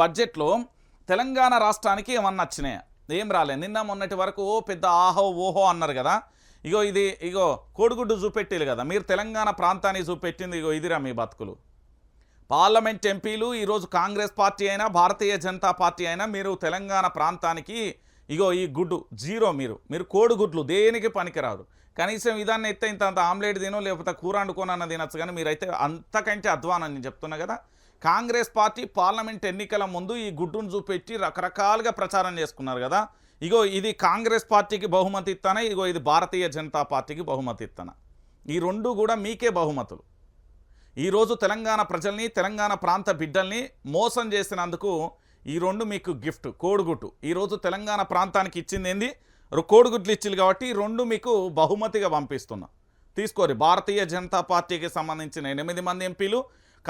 బడ్జెట్లో తెలంగాణ రాష్ట్రానికి ఏమన్నా వచ్చినాయా ఏం రాలేదు నిన్న మొన్నటి వరకు ఓ పెద్ద ఆహో ఓహో అన్నారు కదా. ఇగో ఇది ఇగో కోడిగుడ్డు చూపెట్టేది కదా. మీరు తెలంగాణ ప్రాంతాన్ని చూపెట్టింది ఇగో ఇదిరా మీ బతుకులు. పార్లమెంట్ ఎంపీలు ఈరోజు కాంగ్రెస్ పార్టీ అయినా భారతీయ జనతా పార్టీ అయినా మీరు తెలంగాణ ప్రాంతానికి ఇగో ఈ గుడ్డు జీరో మీరు. మీరు కోడిగుడ్లు దేనికి పనికిరారు కనీసం ఇదాన్ని ఎత్తే ఇంత ఆమ్లెట్ తినో లేకపోతే కూర వండుకోనన్న తినచ్చు. కానీ మీరైతే అంతకంటే అధ్వానం నేను చెప్తున్నా కదా. కాంగ్రెస్ పార్టీ పార్లమెంట్ ఎన్నికల ముందు ఈ గుడ్డును చూపెట్టి రకరకాలుగా ప్రచారం చేసుకున్నారు కదా. ఇగో ఇది కాంగ్రెస్ పార్టీకి బహుమతి ఇస్తాన ఇగో ఇది భారతీయ జనతా పార్టీకి బహుమతి ఇస్తాన ఈ రెండు కూడా మీకే బహుమతులు. ఈరోజు తెలంగాణ ప్రజల్ని తెలంగాణ ప్రాంత బిడ్డల్ని మోసం చేసినందుకు ఈ రెండు మీకు గిఫ్ట్ కోడిగుట్టు ఈరోజు తెలంగాణ ప్రాంతానికి ఇచ్చింది ఏంది? కోడిగుడ్లు ఇచ్చింది కాబట్టి ఈ రెండు మీకు బహుమతిగా పంపిస్తున్నా. తీసుకోరి భారతీయ జనతా పార్టీకి సంబంధించిన ఎనిమిది మంది ఎంపీలు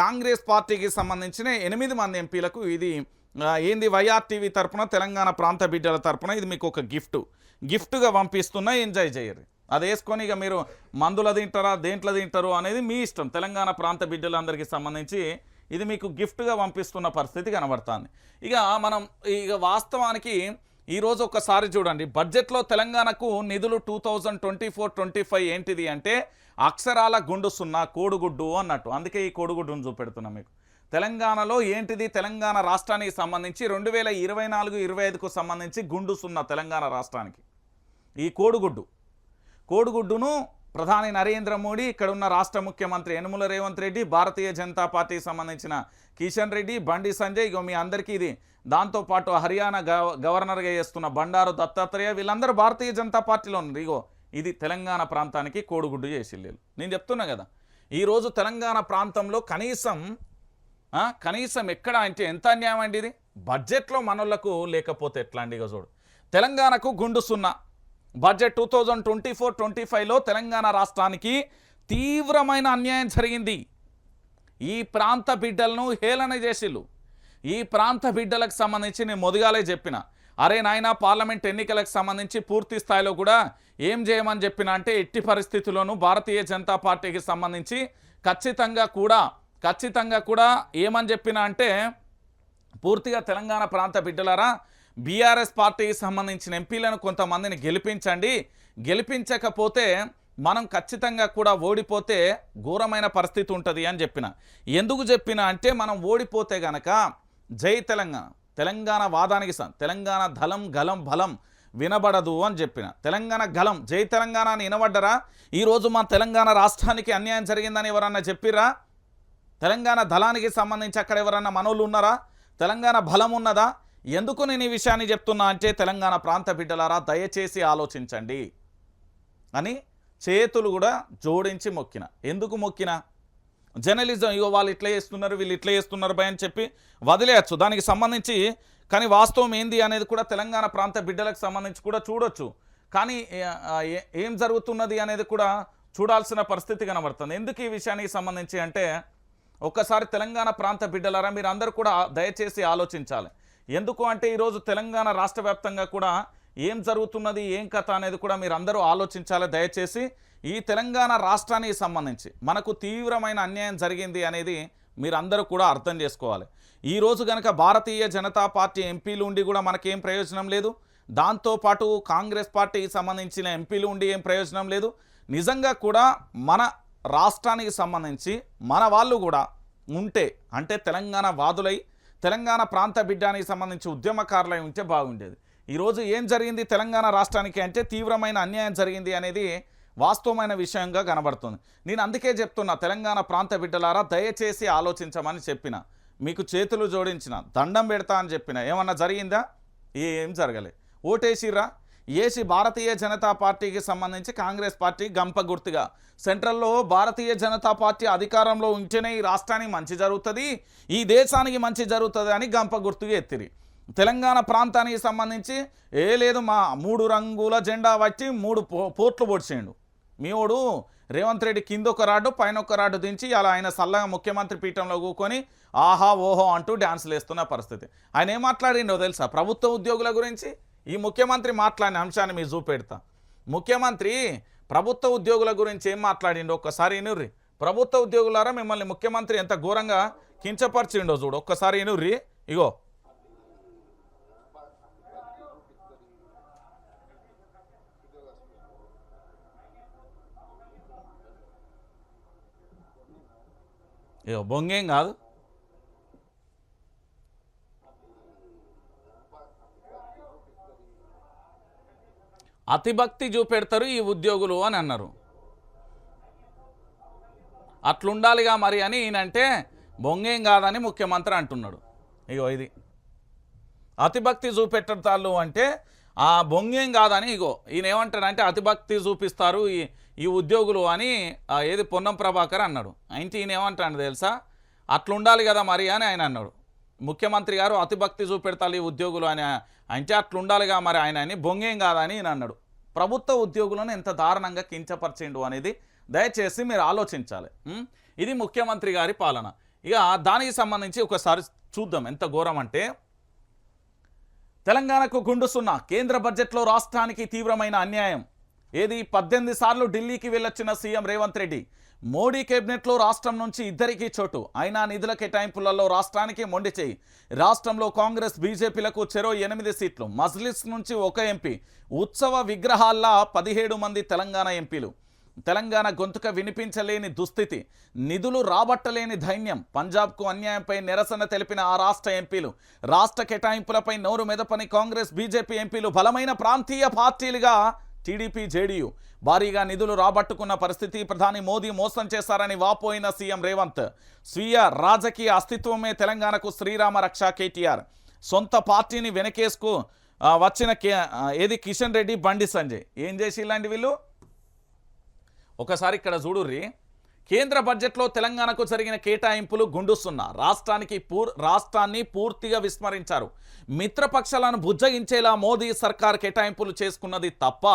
కాంగ్రెస్ పార్టీకి సంబంధించిన ఎనిమిది మంది ఎంపీలకు ఇది ఏంది వైఆర్టీవీ తరపున తెలంగాణ ప్రాంత బిడ్డల తరపున ఇది మీకు ఒక గిఫ్ట్. గిఫ్ట్గా పంపిస్తున్నా ఎంజాయ్ చేయరు. అది వేసుకొని ఇక మీరు మందుల తింటారా దేంట్లో తింటారు అనేది మీ ఇష్టం. తెలంగాణ ప్రాంత బిడ్డలందరికీ సంబంధించి ఇది మీకు గిఫ్ట్గా పంపిస్తున్న పరిస్థితి కనబడుతుంది. ఇక మనం ఇక వాస్తవానికి ఈరోజు ఒకసారి చూడండి. బడ్జెట్లో తెలంగాణకు నిధులు two thousand twenty four twenty five ఏంటిది అంటే అక్షరాల గుండు సున్నా కోడిగుడ్డు అన్నట్టు. అందుకే ఈ కోడిగుడ్డును చూపెడుతున్నా మీకు. తెలంగాణలో ఏంటిది? తెలంగాణ రాష్ట్రానికి సంబంధించి రెండు వేల ఇరవై నాలుగు ఇరవై ఐదుకు సంబంధించి గుండు సున్నా తెలంగాణ రాష్ట్రానికి. ఈ కోడిగుడ్డు. కోడిగుడ్డును ప్రధాని నరేంద్ర మోడీ ఇక్కడ ఉన్న రాష్ట్ర ముఖ్యమంత్రి యనుమల రేవంత్ రెడ్డి భారతీయ జనతా పార్టీకి సంబంధించిన కిషన్ రెడ్డి బండి సంజయ్ ఇగో మీ అందరికీ ఇది దాంతోపాటు హర్యానా గవర్నర్గా చేస్తున్న బండారు దత్తాత్రేయ వీళ్ళందరూ భారతీయ జనతా పార్టీలో ఉన్నారు. ఇగో ఇది తెలంగాణ ప్రాంతానికి కోడిగుడ్డు చేసిల్లేలు నేను చెప్తున్నా కదా ఈరోజు తెలంగాణ ప్రాంతంలో కనీసం కనీసం ఎక్కడ అంటే ఎంత అన్యాయం అండి ఇది? బడ్జెట్లో మనోళ్ళకు లేకపోతే ఎట్లా అండి చూడు. తెలంగాణకు గుండు సున్నా. Budget two thousand twenty four twenty ఫైవ్లో తెలంగాణ రాష్ట్రానికి తీవ్రమైన అన్యాయం జరిగింది. ఈ ప్రాంత బిడ్డలను హేళన చేసిళ్ళు ఈ ప్రాంత బిడ్డలకు సంబంధించి నేను మొదగాలే చెప్పిన. అరే నాయన పార్లమెంట్ ఎన్నికలకు సంబంధించి పూర్తి స్థాయిలో కూడా ఏం చేయమని చెప్పిన అంటే ఎట్టి పరిస్థితుల్లోనూ భారతీయ జనతా పార్టీకి సంబంధించి ఖచ్చితంగా కూడా ఖచ్చితంగా కూడా ఏమని చెప్పిన అంటే పూర్తిగా తెలంగాణ ప్రాంత బిడ్డలారా బీఆర్ఎస్ పార్టీకి సంబంధించిన ఎంపీలను కొంతమందిని గెలిపించండి. గెలిపించకపోతే మనం ఖచ్చితంగా కూడా ఓడిపోతే ఘోరమైన పరిస్థితి ఉంటుంది అని చెప్పిన. ఎందుకు చెప్పిన అంటే మనం ఓడిపోతే గనక జై తెలంగాణ. తెలంగాణ వాదానికి తెలంగాణ ధలం గలం బలం వినబడదు అని చెప్పిన. తెలంగాణ గలం జై తెలంగాణ అని వినబడ్డరా? ఈరోజు మా తెలంగాణ రాష్ట్రానికి అన్యాయం జరిగిందని ఎవరన్నా చెప్పిరా తెలంగాణ దళానికి సంబంధించి అక్కడ ఎవరన్నా మనోళ్ళు ఉన్నారా? తెలంగాణ బలం ఉన్నదా? ఎందుకు నేను ఈ విషయాన్ని చెప్తున్నా అంటే తెలంగాణ ప్రాంత బిడ్డలారా దయచేసి ఆలోచించండి అని చేతులు కూడా జోడించి మొక్కిన. ఎందుకు మొక్కినా? జర్నలిజం ఇగో వాళ్ళు ఇట్లా చేస్తున్నారు వీళ్ళు ఇట్లా చేస్తున్నారు భయ అని చెప్పి వదిలేయచ్చు. దానికి సంబంధించి కానీ వాస్తవం ఏంది అనేది కూడా తెలంగాణ ప్రాంత బిడ్డలకు సంబంధించి కూడా చూడొచ్చు. కానీ ఏం జరుగుతున్నది అనేది కూడా చూడాల్సిన పరిస్థితి కనబడుతుంది. ఎందుకు ఈ విషయానికి సంబంధించి అంటే ఒక్కసారి తెలంగాణ ప్రాంత బిడ్డలారా మీరు అందరూ కూడా దయచేసి ఆలోచించాలి. ఎందుకు అంటే ఈరోజు తెలంగాణ రాష్ట్ర వ్యాప్తంగా కూడా ఏం జరుగుతున్నది ఏం కథ అనేది కూడా మీరు అందరూ ఆలోచించాలి. దయచేసి ఈ తెలంగాణ రాష్ట్రానికి సంబంధించి మనకు తీవ్రమైన అన్యాయం జరిగింది అనేది మీరందరూ కూడా అర్థం చేసుకోవాలి. ఈరోజు కనుక భారతీయ జనతా పార్టీ ఎంపీలు ఉండి కూడా మనకేం ప్రయోజనం లేదు. దాంతోపాటు కాంగ్రెస్ పార్టీకి సంబంధించిన ఎంపీలు ఉండి ఏం ప్రయోజనం లేదు. నిజంగా కూడా మన రాష్ట్రానికి సంబంధించి మన వాళ్ళు కూడా ఉంటే అంటే తెలంగాణ వాదులై తెలంగాణ ప్రాంత బిడ్డానికి సంబంధించి ఉద్యమకారులై ఉంటే బాగుండేది. ఈరోజు ఏం జరిగింది తెలంగాణ రాష్ట్రానికి అంటే తీవ్రమైన అన్యాయం జరిగింది అనేది వాస్తవమైన విషయంగా కనబడుతుంది. నేను అందుకే చెప్తున్నా తెలంగాణ ప్రాంత బిడ్డలారా దయచేసి ఆలోచించమని చెప్పిన. మీకు చేతులు జోడించిన దండం పెడతా అని చెప్పిన. ఏమన్నా జరిగిందా? ఏం జరగలే. ఓటేసిర్రా? ఏసి భారతీయ జనతా పార్టీకి సంబంధించి కాంగ్రెస్ పార్టీ గంప గుర్తుగా. సెంట్రల్లో భారతీయ జనతా పార్టీ అధికారంలో ఉంటేనే ఈ రాష్ట్రానికి మంచి జరుగుతుంది ఈ దేశానికి మంచి జరుగుతుంది అని గంప గుర్తుగా ఎత్తిరి. తెలంగాణ ప్రాంతానికి సంబంధించి ఏ లేదు మా మూడు రంగుల జెండా వచ్చి మూడు పో పోట్లు పొడిచేయండు మీవోడు రేవంత్ రెడ్డి కింద ఒక రాడ్డు పైన ఒక రాడ్డు దించి అలా ఆయన సల్లగా ముఖ్యమంత్రి పీఠంలో కూకొని ఆహా ఓహో అంటూ డ్యాన్సులు వేస్తున్న పరిస్థితి. ఆయన ఏం మాట్లాడిండో తెలుసా? ప్రభుత్వ ఉద్యోగుల గురించి? ఈ ముఖ్యమంత్రి మాట్లాడిన అంశాన్ని మీరు చూపెడతా. ముఖ్యమంత్రి ప్రభుత్వ ఉద్యోగుల గురించి ఏం మాట్లాడిండో ఒక్కసారి ఇనుర్రి. ప్రభుత్వ ఉద్యోగులారా మిమ్మల్ని ముఖ్యమంత్రి ఎంత ఘోరంగా కించపరిచిండో చూడు. ఒక్కసారి ఇనుర్రి. ఇగో ఇగో బొంగేం కాదు. అతిభక్తి చూపెడతారు ఈ ఉద్యోగులు అని అన్నారు. అట్లుండాలిగా మరి అని ఈయనంటే బొంగేం కాదని ముఖ్యమంత్రి అంటున్నాడు. ఇగో ఇది. అతిభక్తి చూపెట్టాలు అంటే ఆ బొంగేం కాదని ఇగో ఈయన ఏమంటాడంటే అతిభక్తి చూపిస్తారు ఈ ఈ ఉద్యోగులు అని ఏది పొన్నం ప్రభాకర్ అన్నాడు. అయితే ఈయన ఏమంటాడు తెలుసా? అట్లుండాలి కదా మరి అని ఆయన అన్నాడు. ముఖ్యమంత్రి గారు అతిభక్తి చూపెడతారు ఈ ఉద్యోగులు అని అంటే అట్లుండాలిగా మరి ఆయన అని బొంగేం కాదని ఈయన అన్నాడు. ప్రభుత్వ ఉద్యోగులను ఎంత దారుణంగా కించపరిచిండు అనేది దయచేసి మీరు ఆలోచించాలి. ఇది ముఖ్యమంత్రి గారి పాలన. ఇక దానికి సంబంధించి ఒకసారి చూద్దాం ఎంత ఘోరం అంటే తెలంగాణకు గుండు సున్నా కేంద్ర బడ్జెట్లో రాష్ట్రానికి తీవ్రమైన అన్యాయం. ఏది? పద్దెనిమిది సార్లు ఢిల్లీకి వెళ్ళొచ్చిన సీఎం రేవంత్ రెడ్డి. మోడీ కేబినెట్లో రాష్ట్రం నుంచి ఇద్దరికీ చోటు. అయినా నిధుల కేటాయింపులలో రాష్ట్రానికి మొండి చేయి. రాష్ట్రంలో కాంగ్రెస్ బీజేపీలకు చెరో ఎనిమిది సీట్లు. మజ్లిస్ నుంచి ఒక ఎంపీ. ఉత్సవ విగ్రహాల్లా పదిహేడు మంది తెలంగాణ ఎంపీలు. తెలంగాణ గొంతుక వినిపించలేని దుస్థితి. నిధులు రాబట్టలేని ధైన్యం. పంజాబ్కు అన్యాయంపై నిరసన తెలిపిన ఆ రాష్ట్ర ఎంపీలు. రాష్ట్ర కేటాయింపులపై నోరు మెదపని కాంగ్రెస్ బీజేపీ ఎంపీలు బలమైన ప్రాంతీయ పార్టీలుగా టీడీపీ జేడీయూ భారీగా నిధులు రాబట్టుకున్న పరిస్థితి ప్రధాని మోదీ మోసం చేశారని వాపోయిన సీఎం రేవంత్. స్వీయ రాజకీయ అస్తిత్వమే తెలంగాణకు శ్రీరామ రక్ష కేటీఆర్. సొంత పార్టీని వెనకేసుకు వచ్చిన కే ఏది కిషన్ రెడ్డి బండి సంజయ్. ఏం చేసి ఇలాంటి వీళ్ళు? ఒకసారి ఇక్కడ చూడుర్రి. కేంద్ర బడ్జెట్లో తెలంగాణకు జరిగిన కేటాయింపులు గుండుస్తున్నా రాష్ట్రానికి పూర్ రాష్ట్రాన్ని పూర్తిగా విస్మరించారు. మిత్రపక్షాలను బుజ్జగించేలా మోదీ సర్కార్ కేటాయింపులు చేసుకున్నది తప్ప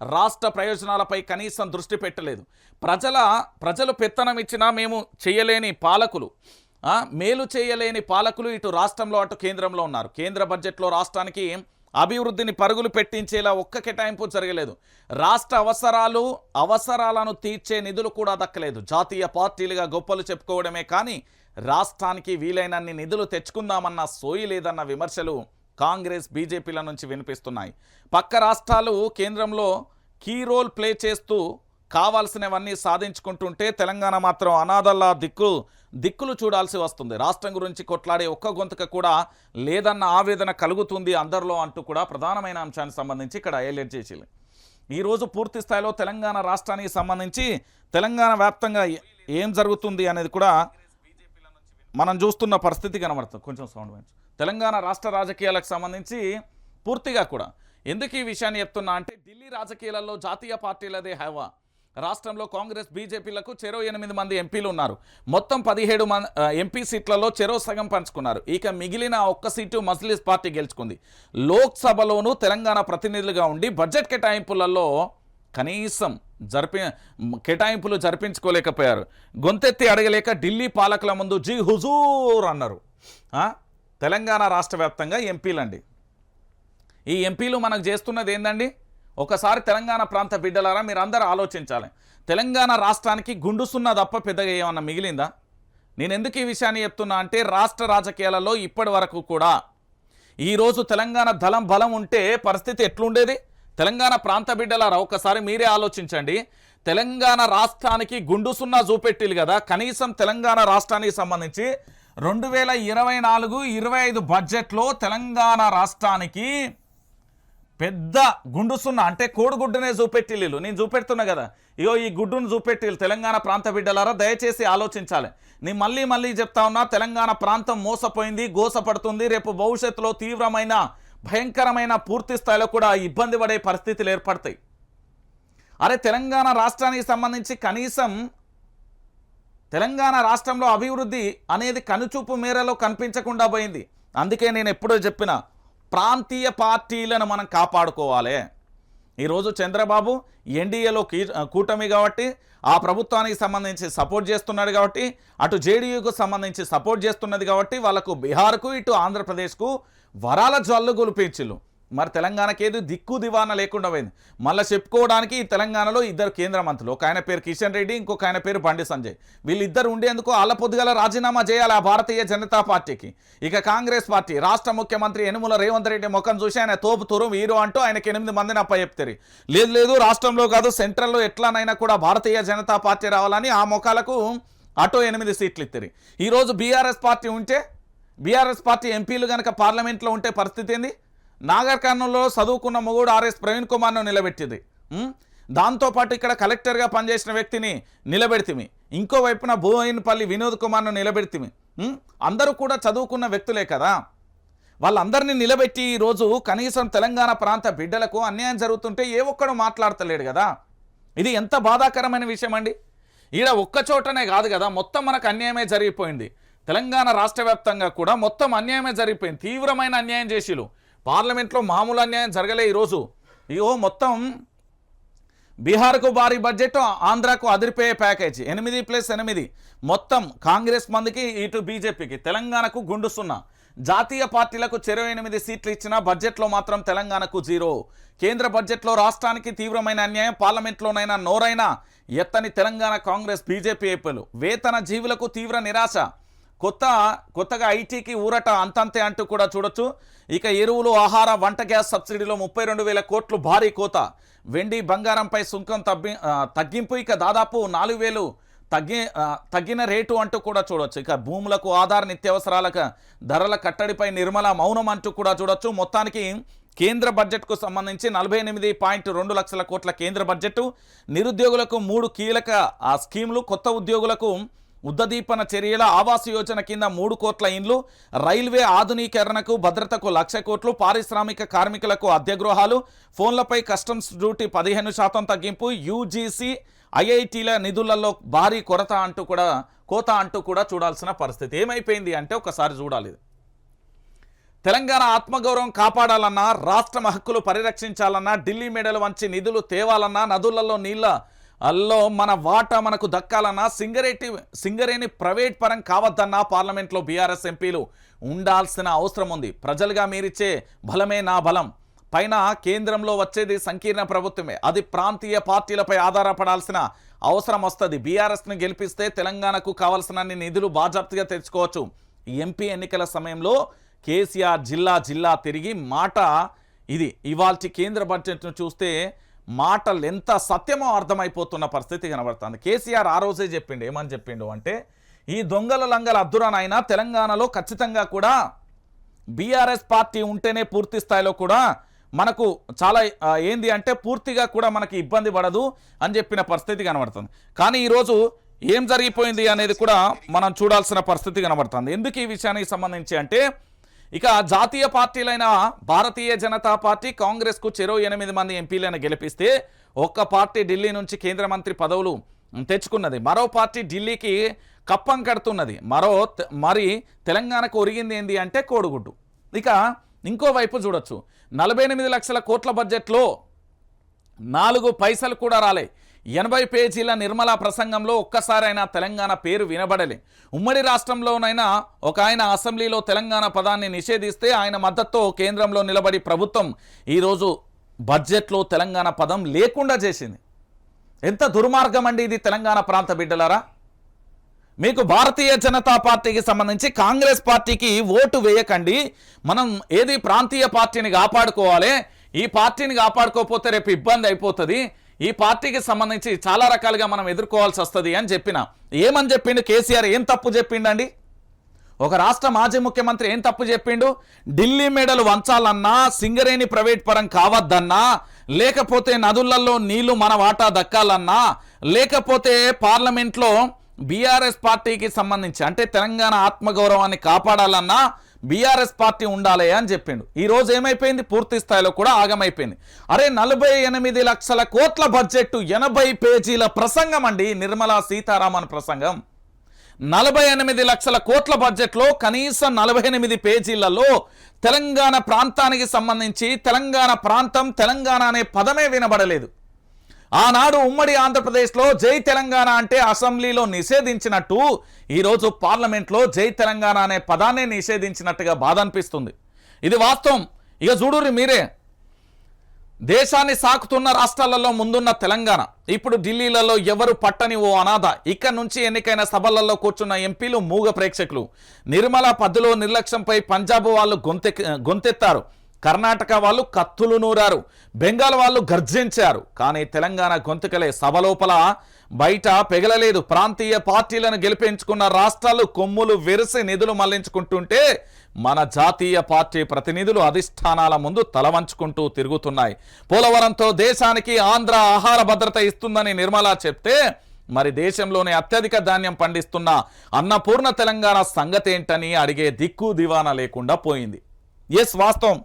రాష్ట్ర ప్రయోజనాలపై కనీసం దృష్టి పెట్టలేదు. ప్రజల ప్రజలు పెత్తనం ఇచ్చినా మేము చేయలేని పాలకులు. మేలు చేయలేని పాలకులు ఇటు రాష్ట్రంలో అటు కేంద్రంలో ఉన్నారు. కేంద్ర బడ్జెట్లో రాష్ట్రానికి అభివృద్ధిని పరుగులు పెట్టించేలా ఒక్క కేటాయింపు జరగలేదు. రాష్ట్ర అవసరాలు అవసరాలను తీర్చే నిధులు కూడా దక్కలేదు. జాతీయ పార్టీలుగా గొప్పలు చెప్పుకోవడమే కానీ రాష్ట్రానికి వీలైనన్ని నిధులు తెచ్చుకుందామన్న సోయి లేదన్న విమర్శలు కాంగ్రెస్ బీజేపీల నుంచి వినిపిస్తున్నాయి. పక్క రాష్ట్రాలు కేంద్రంలో కీ రోల్ ప్లే చేస్తూ కావాల్సినవన్నీ సాధించుకుంటుంటే తెలంగాణ మాత్రం అనాథల్లా దిక్కు దిక్కులు చూడాల్సి వస్తుంది. రాష్ట్రం గురించి కొట్లాడే ఒక్క గొంతుక కూడా లేదన్న ఆవేదన కలుగుతుంది అందరిలో అంటూ కూడా ప్రధానమైన అంశానికి సంబంధించి ఇక్కడ హైలైట్ చేసింది. ఈరోజు పూర్తి స్థాయిలో తెలంగాణ రాష్ట్రానికి సంబంధించి తెలంగాణ వ్యాప్తంగా ఏం జరుగుతుంది అనేది కూడా మనం చూస్తున్న పరిస్థితి కనబడుతుంది. కొంచెం సౌండ్ పెంచు. తెలంగాణ రాష్ట్ర రాజకీయాలకు సంబంధించి పూర్తిగా కూడా. ఎందుకు ఈ విషయాన్ని చెప్తున్నా అంటే ఢిల్లీ రాజకీయాలలో జాతీయ పార్టీలదే హవా. రాష్ట్రంలో కాంగ్రెస్ బీజేపీలకు చెరో ఎనిమిది మంది ఎంపీలు ఉన్నారు. మొత్తం పదిహేడు మంది ఎంపీ సీట్లలో చెరో సగం పంచుకున్నారు. ఇక మిగిలిన ఒక్క సీటు మజ్లిస్ పార్టీ గెలుచుకుంది. లోక్సభలోనూ తెలంగాణ ప్రతినిధులుగా ఉండి బడ్జెట్ కేటాయింపులలో కనీసం జరిపి కేటాయింపులు జరిపించుకోలేకపోయారు. గొంతెత్తి అడగలేక ఢిల్లీ పాలకుల ముందు జీ హుజూర్ అన్నారు. తెలంగాణ రాష్ట్ర వ్యాప్తంగా ఎంపీలండి. ఈ ఎంపీలు మనకు చేస్తున్నది ఏందండి? ఒకసారి తెలంగాణ ప్రాంత బిడ్డలారా మీరందరూ ఆలోచించాలి. తెలంగాణ రాష్ట్రానికి గుండుసున్న తప్ప పెద్దగా ఏమన్నా మిగిలిందా? నేను ఎందుకు ఈ విషయాన్ని చెప్తున్నా అంటే రాష్ట్ర రాజకీయాలలో ఇప్పటి వరకు కూడా ఈరోజు తెలంగాణ దళం బలం ఉంటే పరిస్థితి ఎట్లుండేది? తెలంగాణ ప్రాంత బిడ్డలారా ఒకసారి మీరే ఆలోచించండి. తెలంగాణ రాష్ట్రానికి గుండుసున్నా చూపెట్టిలు కదా. కనీసం తెలంగాణ రాష్ట్రానికి సంబంధించి రెండు వేల ఇరవై నాలుగు ఇరవై ఐదు బడ్జెట్లో తెలంగాణ రాష్ట్రానికి పెద్ద గుండుసున్న అంటే కోడిగుడ్డునే చూపెట్టిల్లు నేను చూపెడుతున్నా కదా. ఇగో ఈ గుడ్డును చూపెట్టిల్లు తెలంగాణ ప్రాంత బిడ్డలారా దయచేసి ఆలోచించాలి. నేను మళ్ళీ మళ్ళీ చెప్తా ఉన్నా తెలంగాణ ప్రాంతం మోసపోయింది గోసపడుతుంది రేపు భవిష్యత్తులో తీవ్రమైన భయంకరమైన పూర్తి స్థాయిలో కూడా ఇబ్బంది పడే పరిస్థితులు ఏర్పడతాయి. అరే తెలంగాణ రాష్ట్రానికి సంబంధించి కనీసం తెలంగాణ రాష్ట్రంలో అభివృద్ధి అనేది కనుచూపు మేరలో కనిపించకుండా పోయింది. అందుకే నేను ఎప్పుడో చెప్పిన ప్రాంతీయ పార్టీలను మనం కాపాడుకోవాలి. ఈరోజు చంద్రబాబు ఎన్డీఏలో కూటమి కాబట్టి ఆ ప్రభుత్వానికి సంబంధించి సపోర్ట్ చేస్తున్నాడు కాబట్టి అటు జేడీయూకు సంబంధించి సపోర్ట్ చేస్తున్నది కాబట్టి వాళ్ళకు బీహార్కు ఇటు ఆంధ్రప్రదేశ్కు వరాల జల్లు గులిపించిల్లు మరి తెలంగాణకి ఏది దిక్కు దివాన లేకుండా పోయింది. మళ్ళీ చెప్పుకోవడానికి ఈ తెలంగాణలో ఇద్దరు కేంద్ర మంత్రులు. ఒక ఆయన పేరు కిషన్ రెడ్డి ఇంకొక ఆయన పేరు బండి సంజయ్. వీళ్ళిద్దరు ఉండేందుకు అల్ల పొద్దుగల రాజీనామా చేయాలి ఆ భారతీయ జనతా పార్టీకి. ఇక కాంగ్రెస్ పార్టీ రాష్ట్ర ముఖ్యమంత్రి యనుమల రేవంత్ రెడ్డి ముఖం చూసి ఆయన తోపు తురు వీరు అంటూ ఆయనకి ఎనిమిది మందిని అప్ప చెప్తారు లేదు లేదు రాష్ట్రంలో కాదు సెంట్రల్లో ఎట్లానైనా కూడా భారతీయ జనతా పార్టీ రావాలని ఆ ముఖాలకు అటో ఎనిమిది సీట్లు ఇస్తారు ఈరోజు బీఆర్ఎస్ పార్టీ ఉంటే బీఆర్ఎస్ పార్టీ ఎంపీలు కనుక పార్లమెంట్లో ఉంటే పరిస్థితి ఏంది? నాగర్ కర్నూలులో చదువుకున్న మొగుడు ఆర్ఎస్ ప్రవీణ్ కుమార్ను నిలబెట్టింది. దాంతోపాటు ఇక్కడ కలెక్టర్గా పనిచేసిన వ్యక్తిని నిలబెడితిమి. ఇంకో వైపున వినోద్ కుమార్ను నిలబెడితిమి. అందరూ కూడా చదువుకున్న వ్యక్తులే కదా. వాళ్ళందరినీ నిలబెట్టి ఈరోజు కనీసం తెలంగాణ ప్రాంత బిడ్డలకు అన్యాయం జరుగుతుంటే ఏ ఒక్కడు మాట్లాడతలేడు కదా. ఇది ఎంత బాధాకరమైన విషయం అండి ఈడ ఒక్క చోటనే కాదు కదా మొత్తం మనకు అన్యాయమే జరిగిపోయింది. తెలంగాణ రాష్ట్ర వ్యాప్తంగా కూడా మొత్తం అన్యాయమే జరిగిపోయింది. తీవ్రమైన అన్యాయం చేసిలు పార్లమెంట్లో మామూలు అన్యాయం జరగలే ఈరోజు. ఇగో మొత్తం బీహార్కు భారీ బడ్జెట్ ఆంధ్రాకు అదిరిపోయే ప్యాకేజ్. ఎనిమిది ప్లస్ ఎనిమిది. మొత్తం కాంగ్రెస్ మందికి ఇటు బీజేపీకి తెలంగాణకు గుండు సున్నా. జాతీయ పార్టీలకు చెరవై ఎనిమిది సీట్లు ఇచ్చిన బడ్జెట్లో మాత్రం తెలంగాణకు జీరో. కేంద్ర బడ్జెట్లో రాష్ట్రానికి తీవ్రమైన అన్యాయం పార్లమెంట్లోనైనా నోరైనా ఎత్తని తెలంగాణ కాంగ్రెస్ బీజేపీ ఏపీలు వేతన జీవులకు తీవ్ర నిరాశ. కొత్త కొత్తగా ఐటీకి ఊరట అంతంతే అంటూ కూడా చూడొచ్చు. ఇక ఎరువులు ఆహార వంట గ్యాస్ సబ్సిడీలో ముప్పై రెండు వేల కోట్లు భారీ కోత. వెండి బంగారంపై సుంకం తగ్గి తగ్గింపు ఇక దాదాపు నాలుగు వేలు తగ్గి తగ్గిన రేటు అంటూ కూడా చూడొచ్చు. ఇక భూములకు ఆధార నిత్యావసరాలకు ధరల కట్టడిపై నిర్మల మౌనం అంటూ కూడా చూడొచ్చు. మొత్తానికి కేంద్ర బడ్జెట్కు సంబంధించి నలభై ఎనిమిది పాయింట్ రెండు లక్షల కోట్ల కేంద్ర బడ్జెట్ నిరుద్యోగులకు మూడు కీలక ఆ స్కీములు కొత్త ఉద్యోగులకు ఉద్దదీపన చర్యల ఆవాస్ యోజన కింద మూడు కోట్ల ఇండ్లు రైల్వే ఆధునీకరణకు భద్రతకు లక్ష కోట్లు పారిశ్రామిక కార్మికులకు అద్దె గృహాలు ఫోన్లపై కస్టమ్స్ డ్యూటీ పదిహేను శాతం తగ్గింపు యూజీసీ ఐఐటీల నిధులలో భారీ కొరత అంటూ కూడా కోత అంటూ కూడా చూడాల్సిన పరిస్థితి. ఏమైపోయింది అంటే ఒకసారి చూడాలి. తెలంగాణ ఆత్మగౌరవం కాపాడాలన్నా రాష్ట్రం హక్కులు పరిరక్షించాలన్నా ఢిల్లీ మేడలు వంచి నిధులు తేవాలన్నా నదులలో నీళ్ళ అల్లో మన వాటా మనకు దక్కాలన్నా సింగరేటి సింగరేణి ప్రైవేట్ పరం కావద్దన్నా పార్లమెంట్లో బీఆర్ఎస్ ఎంపీలు ఉండాల్సిన అవసరం ఉంది ప్రజలుగా మీరిచ్చే బలమే నా బలం. పైన కేంద్రంలో వచ్చేది సంకీర్ణ ప్రభుత్వమే. అది ప్రాంతీయ పార్టీలపై ఆధారపడాల్సిన అవసరం వస్తుంది బీఆర్ఎస్ని గెలిపిస్తే తెలంగాణకు కావాల్సినన్ని నిధులు బాజాప్తిగా తెచ్చుకోవచ్చు. ఎంపీ ఎన్నికల సమయంలో కేసీఆర్ జిల్లా జిల్లా తిరిగి మాట ఇది. ఇవాల్టి కేంద్ర బడ్జెట్ను చూస్తే మాటలు ఎంత సత్యమో అర్థమైపోతున్న పరిస్థితి కనబడుతుంది. కేసీఆర్ ఆ రోజే చెప్పిండు ఏమని చెప్పిండు అంటే ఈ దొంగల లంగల అద్దురానైనా తెలంగాణలో ఖచ్చితంగా కూడా బీఆర్ఎస్ పార్టీ ఉంటేనే పూర్తి స్థాయిలో కూడా మనకు చాలా ఏంది అంటే పూర్తిగా కూడా మనకి ఇబ్బంది పడదు అని చెప్పిన పరిస్థితి కనబడుతుంది. కానీ ఈరోజు ఏం జరిగిపోయింది అనేది కూడా మనం చూడాల్సిన పరిస్థితి కనబడుతుంది. ఎందుకు ఈ విషయానికి సంబంధించి అంటే ఇక జాతీయ పార్టీలైన భారతీయ జనతా పార్టీ కాంగ్రెస్కు చెరో ఎనిమిది మంది ఎంపీలను గెలిపిస్తే ఒక్క పార్టీ ఢిల్లీ నుంచి కేంద్ర మంత్రి పదవులు తెచ్చుకున్నది. మరో పార్టీ ఢిల్లీకి కప్పం కడుతున్నది. మరో తె- మరి తెలంగాణకు ఒరిగింది ఏంది అంటే కోడిగుడ్డు. ఇక ఇంకో వైపు చూడొచ్చు. నలభై ఎనిమిది లక్షల కోట్ల బడ్జెట్లో నాలుగు పైసలు కూడా రాలే. ఎనభై పేజీల నిర్మలా ప్రసంగంలో ఒక్కసారైనా తెలంగాణ పేరు వినబడలే. ఉమ్మడి రాష్ట్రంలోనైనా ఒక ఆయన అసెంబ్లీలో తెలంగాణ పదాన్ని నిషేధిస్తే ఆయన మద్దతుతో కేంద్రంలో నిలబడి ప్రభుత్వం ఈరోజు బడ్జెట్లో తెలంగాణ పదం లేకుండా చేసింది. ఎంత దుర్మార్గం అండి ఇది తెలంగాణ ప్రాంత బిడ్డలారా? మీకు భారతీయ జనతా పార్టీకి సంబంధించి కాంగ్రెస్ పార్టీకి ఓటు వేయకండి. మనం ఏది ప్రాంతీయ పార్టీని కాపాడుకోవాలి. ఈ పార్టీని కాపాడుకోకపోతే రేపు ఇబ్బంది అయిపోతుంది. ఈ పార్టీకి సంబంధించి చాలా రకాలుగా మనం ఎదుర్కోవాల్సి వస్తుంది అని చెప్పిన. ఏమని చెప్పిండు? కేసీఆర్ ఏం తప్పు చెప్పిండండి? ఒక రాష్ట్ర మాజీ ముఖ్యమంత్రి ఏం తప్పు చెప్పిండు? ఢిల్లీ మేడలు వంచాలన్నా సింగరేణి ప్రైవేట్ పరం కావద్దన్నా లేకపోతే నదులలో నీళ్ళు మన వాటా దక్కాలన్నా లేకపోతే పార్లమెంట్లో బీఆర్ఎస్ పార్టీకి సంబంధించి అంటే తెలంగాణ ఆత్మగౌరవాన్ని కాపాడాలన్నా బీఆర్ఎస్ పార్టీ ఉండాలి అని చెప్పిండు. ఈ రోజు ఏమైపోయింది? పూర్తి స్థాయిలో కూడా ఆగమైపోయింది. అరే నలభై ఎనిమిది లక్షల కోట్ల బడ్జెట్ ఎనభై పేజీల ప్రసంగం అండి నిర్మలా సీతారామన్ ప్రసంగం. నలభై ఎనిమిది లక్షల కోట్ల బడ్జెట్లో కనీసం నలభై ఎనిమిది పేజీలలో తెలంగాణ ప్రాంతానికి సంబంధించి తెలంగాణ ప్రాంతం తెలంగాణ అనే పదమే వినబడలేదు. ఆనాడు ఉమ్మడి ఆంధ్రప్రదేశ్లో జై తెలంగాణ అంటే అసెంబ్లీలో నిషేధించినట్టు ఈరోజు పార్లమెంట్లో జై తెలంగాణ అనే పదాన్ని నిషేధించినట్టుగా బాధ అనిపిస్తుంది ఇది వాస్తవం. ఇక చూడుర్రి మీరే. దేశాన్ని సాకుతున్న రాష్ట్రాలలో ముందున్న తెలంగాణ. ఇప్పుడు ఢిల్లీలలో ఎవరు పట్టని ఓ అనాథ? ఇక్కడ నుంచి ఎన్నికైన సభలలో కూర్చున్న ఎంపీలు మూగ ప్రేక్షకులు. నిర్మల పద్దులో నిర్లక్ష్యంపై పంజాబ్ వాళ్ళు గొంతె గొంతెత్తారు. కర్ణాటక వాళ్ళు కత్తులు నూరారు బెంగాల్ వాళ్ళు గర్జించారు. కానీ తెలంగాణ గొంతుకలే సభలోపల బయట పెగలలేదు. ప్రాంతీయ పార్టీలను గెలిపించుకున్న రాష్ట్రాలు కొమ్ములు వెరిసి నిధులు మళ్ళించుకుంటుంటే మన జాతీయ పార్టీ ప్రతినిధులు అధిష్టానాల ముందు తలవంచుకుంటూ తిరుగుతున్నాయి. పోలవరంతో దేశానికి ఆంధ్ర ఆహార భద్రత ఇస్తుందని నిర్మలా చెప్తే మరి దేశంలోనే అత్యధిక ధాన్యం పండిస్తున్న అన్నపూర్ణ తెలంగాణ సంగతేంటని అడిగే దిక్కు దివానా లేకుండా పోయింది. ఎస్ వాస్తవం.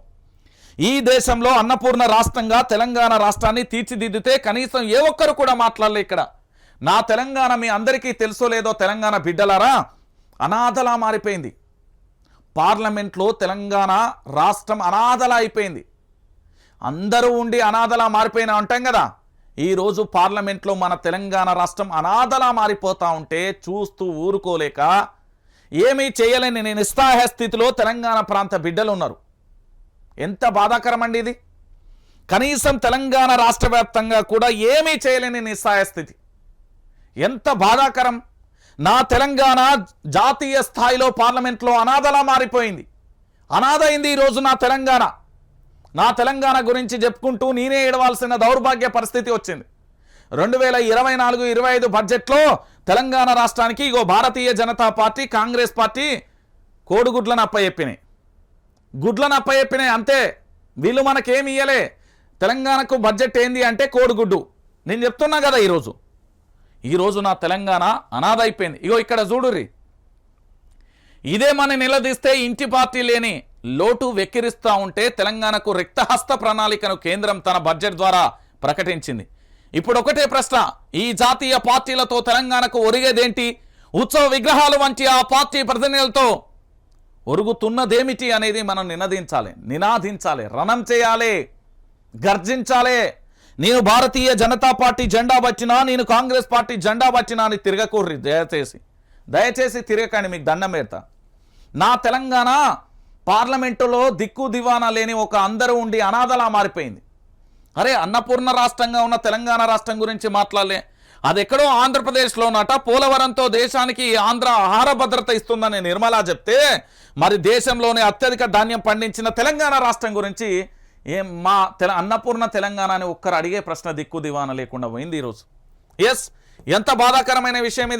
ఈ దేశంలో అన్నపూర్ణ రాష్ట్రంగా తెలంగాణ రాష్ట్రాన్ని తీర్చిదిద్దితే కనీసం ఏ ఒక్కరు కూడా మాట్లాడలే ఇక్కడ. నా తెలంగాణ మీ అందరికీ తెలుసో లేదో తెలంగాణ బిడ్డలారా అనాథలా మారిపోయింది. పార్లమెంట్లో తెలంగాణ రాష్ట్రం అనాథలా అయిపోయింది. అందరూ ఉండి అనాథలా మారిపోయినా అంటాం కదా. ఈరోజు పార్లమెంట్లో మన తెలంగాణ రాష్ట్రం అనాథలా మారిపోతా ఉంటే చూస్తూ ఊరుకోలేక ఏమీ చేయలేని నేను నిస్సహాయ స్థితిలో తెలంగాణ ప్రాంత బిడ్డలు ఉన్నారు. ఎంత బాధాకరం అండి ఇది? కనీసం తెలంగాణ రాష్ట్ర వ్యాప్తంగా కూడా ఏమీ చేయలేని నిస్సాయ స్థితి. ఎంత బాధాకరం? నా తెలంగాణ జాతీయ స్థాయిలో పార్లమెంట్లో అనాథలా మారిపోయింది. అనాథ అయింది ఈరోజు నా తెలంగాణ. నా తెలంగాణ గురించి చెప్పుకుంటూ నేనే ఏడవాల్సిన దౌర్భాగ్య పరిస్థితి వచ్చింది. రెండు వేల ఇరవై నాలుగు ఇరవై ఐదు బడ్జెట్లో తెలంగాణ రాష్ట్రానికి ఇగో భారతీయ జనతా పార్టీ కాంగ్రెస్ పార్టీ కోడిగుడ్లను అప్పచెప్పినాయి. గుడ్లను అప్పచెప్పినాయి అంతే. వీళ్ళు మనకేమి ఇయ్యలే. తెలంగాణకు బడ్జెట్ ఏంది అంటే కోడిగుడ్డు. నేను చెప్తున్నా కదా ఈరోజు. ఈరోజు నా తెలంగాణ అనాథ అయిపోయింది ఇగో ఇక్కడ చూడుర్రి. ఇదే మన నిలదీస్తే ఇంటి పార్టీ లేని లోటు వెక్కిరిస్తూ ఉంటే తెలంగాణకు రిక్తహస్త ప్రణాళికను కేంద్రం తన బడ్జెట్ ద్వారా ప్రకటించింది. ఇప్పుడు ఒకటే ప్రశ్న. ఈ జాతీయ పార్టీలతో తెలంగాణకు ఒరిగేదేంటి? ఉత్సవ విగ్రహాలు వంటి ఆ పార్టీ ప్రతినిధులతో ఒరుగుతున్నదేమిటి అనేది మనం నినదించాలి. నినాదించాలి. రణం చేయాలి. గర్జించాలి. నేను భారతీయ జనతా పార్టీ జెండా వచ్చినా నేను కాంగ్రెస్ పార్టీ జెండా వచ్చినా అని తిరగకూర్రి. దయచేసి. దయచేసి తిరగకండి మీకు దండం పెడతా. నా తెలంగాణ పార్లమెంటులో దిక్కు దివానా లేని ఒక అందరూ ఉండి అనాథలా మారిపోయింది. అరే అన్నపూర్ణ రాష్ట్రంగా ఉన్న తెలంగాణ రాష్ట్రం గురించి మాట్లాడలే. అదెక్కడో ఆంధ్రప్రదేశ్లోనట పోలవరంతో దేశానికి ఆంధ్ర ఆహార భద్రత ఇస్తుందని నిర్మలా చెప్తే మరి దేశంలోనే అత్యధిక ధాన్యం పండించిన తెలంగాణ రాష్ట్రం గురించి ఏం మా తెల అన్నపూర్ణ తెలంగాణ అని ఒక్కరు అడిగే ప్రశ్న దిక్కు దివాన లేకుండా పోయింది ఈరోజు. ఎస్ ఎంత బాధాకరమైన విషయం ఇది.